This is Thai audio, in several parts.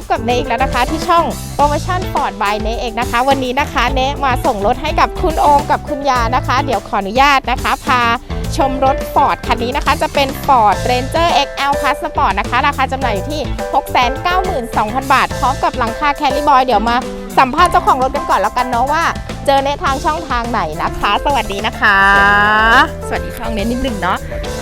บกับเนอีกแล้วนะคะ ที่ช่องโปรโมชั่นฟอร์ดบายเนเอกนะคะ วันนี้นะคะเนมาส่งรถให้กับคุณโอมกับคุณยานะคะ เดี๋ยวขออนุญาตนะคะ พาชมรถฟอร์ดคันนี้นะคะ จะเป็น Ford Ranger XL Passport นะคะ ราคาจำหน่ายอยู่ที่ 692,000 บาท พร้อมกับหลังคาแคลิบอย เดี๋ยวมาสัมภาษณ์เจ้าของรถกันก่อนแล้วกันเนาะว่า เจอเนทางช่องทางไหนนะคะ สวัสดีนะคะ สวัสดีช่องเนนิดหนึ่งเนาะ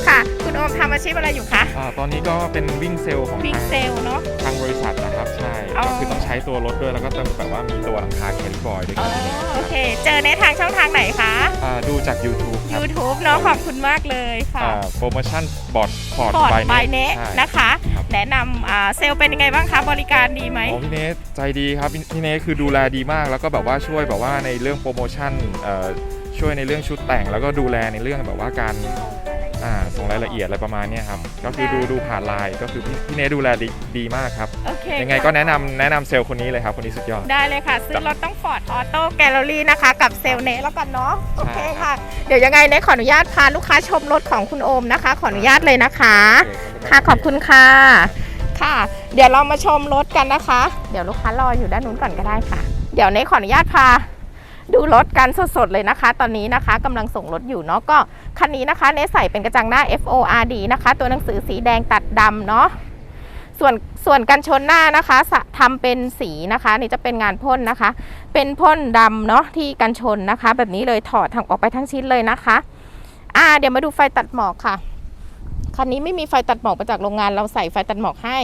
ค่ะ คุณโอมทำอาชีพอะไรอยู่คะอ่าตอนนี้ก็เป็นวิ่งเซลล์ของวิ่งทางเซลล์เนาะ ทางบริษัทนะครับใช่อ๋อ ก็คือต้องใช้ตัวรถด้วยแล้วก็ต้องแบบว่ามีตัวหลังคาแคลิบอยด้วยอ๋กัอนโอเค เจอในทางช่องทางไหนคะาดูจาก YouTube ครับ YouTube เนาะขอบคุณมากเลยค่ะอ่าโปรโมชั่นบอร์ดพอร์ตฟอร์ดบายบายเนเน็นะคะครับ แนะนำอ่าเซลล์เป็นยังไงบ้างคะบริการดีไหมโอ้พี่เนสใจดีครับพี่พี่เนสคือดูแลดีมาก แล้วก็แบบว่าช่วยแบบว่าในเรื่องโปรโมชั่นเอ่อช่วยในเรื่องชุดแต่ง แล้วก็ดูแลในเรื่องแบบว่าการอ่าส่งรายละเอียดอะไรประมาณเนี้ยครับก็คือดูดูผ่านไลน์ก็คือพี่พี่เนสดูแลดีดีมากครับโอ เคยังไงก็แนะนำแนะนำเซลล์คนนี้เลยครับ คนนี้สุดยอด ได้เลยค่ะ ซื้อรถต้องฟอร์ดออโต้แกลเลอรี่นะคะ กับเซลล์เนแล้วกันเนาะโอเคใช่ครัค่ะบเดี๋ยวยังไงเนขออนุญาตพาลูกค้าชมรถของคุณโอมนะคะ ขออนุญาตเลยนะคะ ค่ะขอบคุณค่ะ ค่ะ เดี๋ยวเรามาชมรถกันนะคะ เดี๋ยวลูกค้ารออยู่ด้านนู้นก่อนก็ได้ค่ะ เดี๋ยวเนขออนุญาตพา ดูรถกันสดๆเลยนะคะ ตอนนี้นะคะกำลังส่งรถอยู่เนาะก็คันนี้นะคะเนใส่เป็นกระจังหน้า FORD นะคะ ตัวหนังสือสีแดงตัดดำเนาะ ส่วนส่วนกันชนหน้านะคะสะทำเป็นสีนะคะนี่จะเป็นงานพ่นนะคะ เป็นพ่นดำเนาะที่กันชนนะคะ แบบนี้เลยถอดทางออกไปทั้งชิ้นเลยนะคะ อ่า เดี๋ยวมาดูไฟตัดหมอกค่ะคันนี้ไม่มีไฟตัดหมอกมาจากโรงงานเราใส่ไฟตัดหมอกให้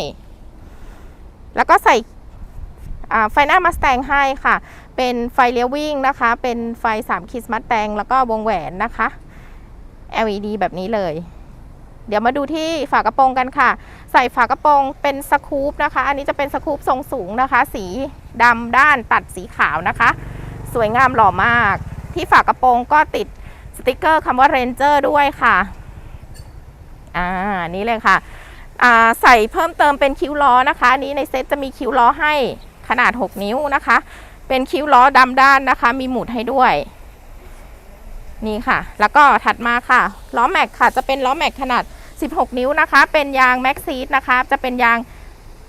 แล้วก็ใส่ไฟหน้ามาสแตงให้ค่ะ เป็นไฟเลี้ยววิ่งนะคะ เป็นไฟ3คิสมัสแตงแล้วก็วงแหวนนะคะ LED แบบนี้เลย เดี๋ยวมาดูที่ฝากระโปรงกันค่ะ ใส่ฝากระโปรงเป็นสกูปนะคะ อันนี้จะเป็นสกูปทรงสูงนะคะ สีดำด้านตัดสีขาวนะคะ สวยงามหล่อมาก ที่ฝากระโปรงก็ติดสติกเกอร์คำว่า Ranger ด้วยค่ะ อ่า นี่เลยค่ะ อ่า ใส่เพิ่มเติมเป็นคิ้วล้อนะคะอันนี้ในเซ็ตจะมีคิ้วล้อให้ขนาด 6 นิ้วนะคะ เป็นคิ้วล้อดำด้านนะคะ มีหมุดให้ด้วย นี่ค่ะ แล้วก็ถัดมาค่ะ ล้อแม็กค่ะ จะเป็นล้อแม็กขนาด 16 นิ้วนะคะ เป็นยางแม็กซีดนะคะ จะเป็นยาง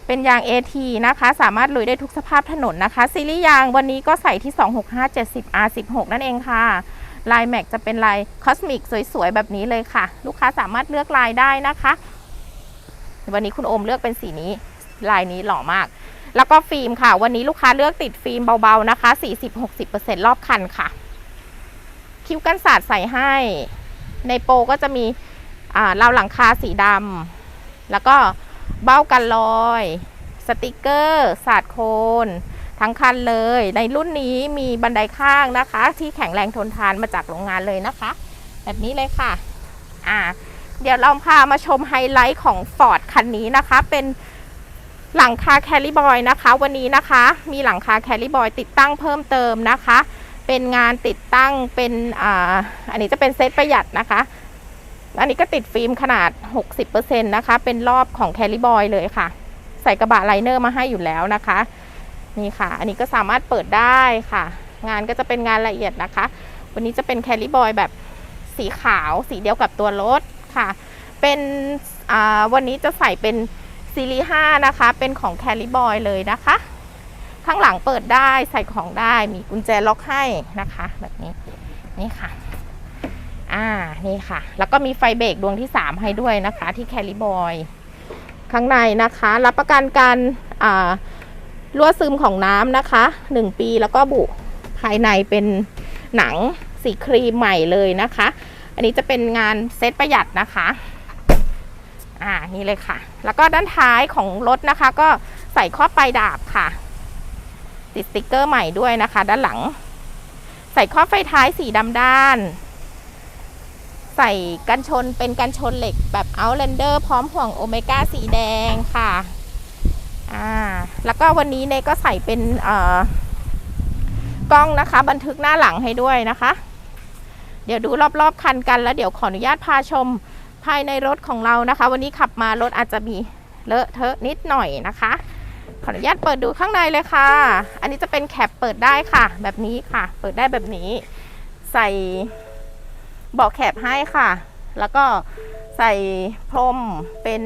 เป็นยาง AT นะคะ สามารถลุยได้ทุกสภาพถนนนะคะ ซีรีส์ยางวันนี้ก็ใส่ที่ 26570 R16 นั่นเองค่ะ ลายแม็กจะเป็นลายคอสมิกสวยๆ แบบนี้เลยค่ะ ลูกค้าสามารถเลือกลายได้นะคะ วันนี้คุณโอมเลือกเป็นสีนี้ ลายนี้หล่อมาก แล้วก็ฟิล์มค่ะ วันนี้ลูกค้าเลือกติดฟิล์มเบาๆนะคะ 40-60%รอบคันค่ะ คิ้วกันสาดใส่ให้ ในโปรก็จะมีราวหลังคาสีดำแล้วก็เบ้ากันรอย สติกเกอร์สาดโคน ทั้งคันเลย ในรุ่นนี้มีบันไดข้างนะคะ ที่แข็งแรงทนทานมาจากโรงงานเลยนะคะ แบบนี้เลยค่ะอ่าเดี๋ยวเราพามาชมไฮไลท์ของ Ford คันนี้นะคะ เป็นหลังคาแคลิบอยนะคะ วันนี้นะคะ มีหลังคาแคลิบอยติดตั้งเพิ่มเติมนะคะ เป็นงานติดตั้งเป็นอ่าอันนี้จะเป็นเซตประหยัดนะคะ อันนี้ก็ติดฟิล์มขนาด 60%นะคะ เป็นรอบของแคลิบอยเลยค่ะ ใส่กระบะไลเนอร์มาให้อยู่แล้วนะคะ นี่ค่ะ อันนี้ก็สามารถเปิดได้ค่ะ งานก็จะเป็นงานละเอียดนะคะ วันนี้จะเป็นแคลิบอยแบบสีขาวสีเดียวกับตัวรถค่ะ เป็นอ่าวันนี้จะใส่เป็นซีรีส์5นะคะ เป็นของแคลิบอยเลยนะคะ ข้างหลังเปิดได้ใส่ของได้มีกุญแจล็อกให้นะคะ แบบนี้นี่ค่ะ อ่านี่ค่ะ แล้วก็มีไฟเบรกดวงที่ 3 ให้ด้วยนะคะ ที่แคลิบอยข้างในนะคะ รับประกันการอ่ารั่วซึมของน้ำนะคะ 1 ปีแล้วก็บุภายในเป็นหนังสีครีมใหม่เลยนะคะ อันนี้จะเป็นงานเซตประหยัดนะคะ อ่านี่เลยค่ะ แล้วก็ด้านท้ายของรถนะคะ ก็ใส่ข้อปลายดาบค่ะ ติดสติกเกอร์ใหม่ด้วยนะคะ ด้านหลัง ใส่ข้อไฟท้ายสีดำด้าน ใส่กันชนเป็นกันชนเหล็กแบบ Outlander พร้อมห่วงโอเมก้าสีแดงค่ะอ่าแล้วก็วันนี้เนก็ใส่เป็นเอ่อกล้องนะคะ บันทึกหน้าหลังให้ด้วยนะคะ เดี๋ยวดูรอบๆคันกันแล้วเดี๋ยวขออนุญาตพาชมภายในรถของเรานะคะ วันนี้ขับมารถอาจจะมีเลอะเทอะนิดหน่อยนะคะ ขออนุญาตเปิดดูข้างในเลยค่ะ อันนี้จะเป็นแคปเปิดได้ค่ะ แบบนี้ค่ะ เปิดได้แบบนี้ ใส่เบาะแคปให้ค่ะ แล้วก็ใส่พรมเป็น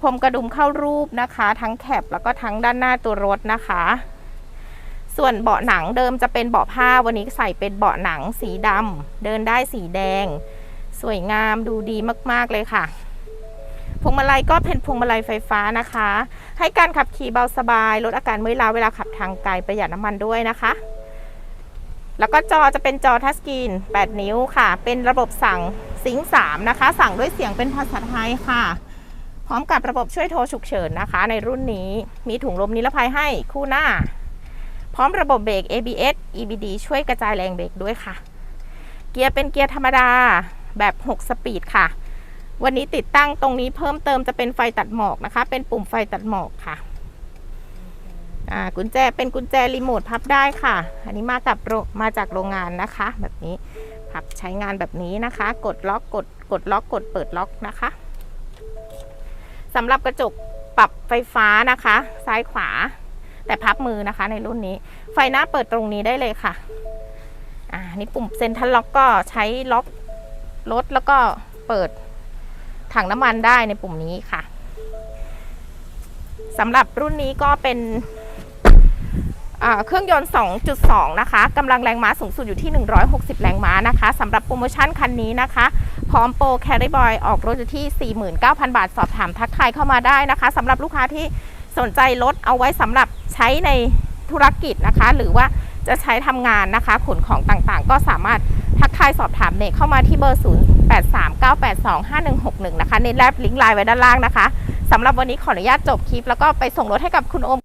พรมกระดุมเข้ารูปนะคะ ทั้งแคปแล้วก็ทั้งด้านหน้าตัวรถนะคะ ส่วนเบาะหนังเดิมจะเป็นเบาะผ้าวันนี้ใส่เป็นเบาะหนังสีดำเดินได้สีแดง สวยงามดูดีมากๆเลยค่ะ วงมาลัยก็เป็นพวงมาลัยไฟฟ้านะคะ ให้การขับขี่เบาสบาย ลดอาการเมื่อยล้าเวลาขับทางไกลประหยัดน้ำมันด้วยนะคะ แล้วก็จอจะเป็นจอทัชสกรีน 8 นิ้วค่ะ เป็นระบบสั่งซิงค์3นะคะ สั่งด้วยเสียงเป็นภาษาไทยค่ะ พร้อมกับระบบช่วยโทรฉุกเฉินนะคะ ในรุ่นนี้มีถุงลมนิรภัยให้คู่หน้า พร้อมระบบเบรก ABS EBD ช่วยกระจายแรงเบรกด้วยค่ะ เกียร์เป็นเกียร์ธรรมดาแบบ 6 สปีดค่ะ วันนี้ติดตั้งตรงนี้เพิ่มเติมจะเป็นไฟตัดหมอกนะคะ เป็นปุ่มไฟตัดหมอกค่ะอ่ากุญแจเป็นกุญแจรีโมทพับได้ค่ะ อันนี้มากับมาจากโรงงานนะคะ แบบนี้พับใช้งานแบบนี้นะคะ กดล็อกกดกดล็อกกดเปิดล็อกนะคะสำหรับกระจกปรับไฟฟ้านะคะ ซ้ายขวา แต่พับมือนะคะ ในรุ่นนี้ ไฟหน้าเปิดตรงนี้ได้เลยค่ะอ่านี่ปุ่มเซ็นทรัลล็อกก็ใช้ล็อกรถแล้วก็เปิด ถังน้ำมันได้ในปุ่มนี้ค่ะสำหรับรุ่นนี้ก็เป็นเครื่องยนต์ 2.2 นะคะกำลังแรงม้าสูงสุดอยู่ที่ 160 แรงม้านะคะสำหรับโปรโมชั่นคันนี้นะคะ พร้อมโปรแคริบอยออกรถอยู่ที่ 49,000 บาท สอบถามทักทายเข้ามาได้นะคะสำหรับลูกค้าที่สนใจรถเอาไว้สำหรับใช้ในธุรกิจนะคะ หรือว่าจะใช้ทำงานนะคะ ขนของต่างๆ ก็สามารถ ทักทายสอบถามเนทเข้ามาที่เบอร์ 0839825161 นะคะ เนทแลบลิงก์ไลน์ไว้ด้านล่างนะคะสำหรับวันนี้ขออนุญาตจบคลิป แล้วก็ไปส่งรถให้กับคุณโอม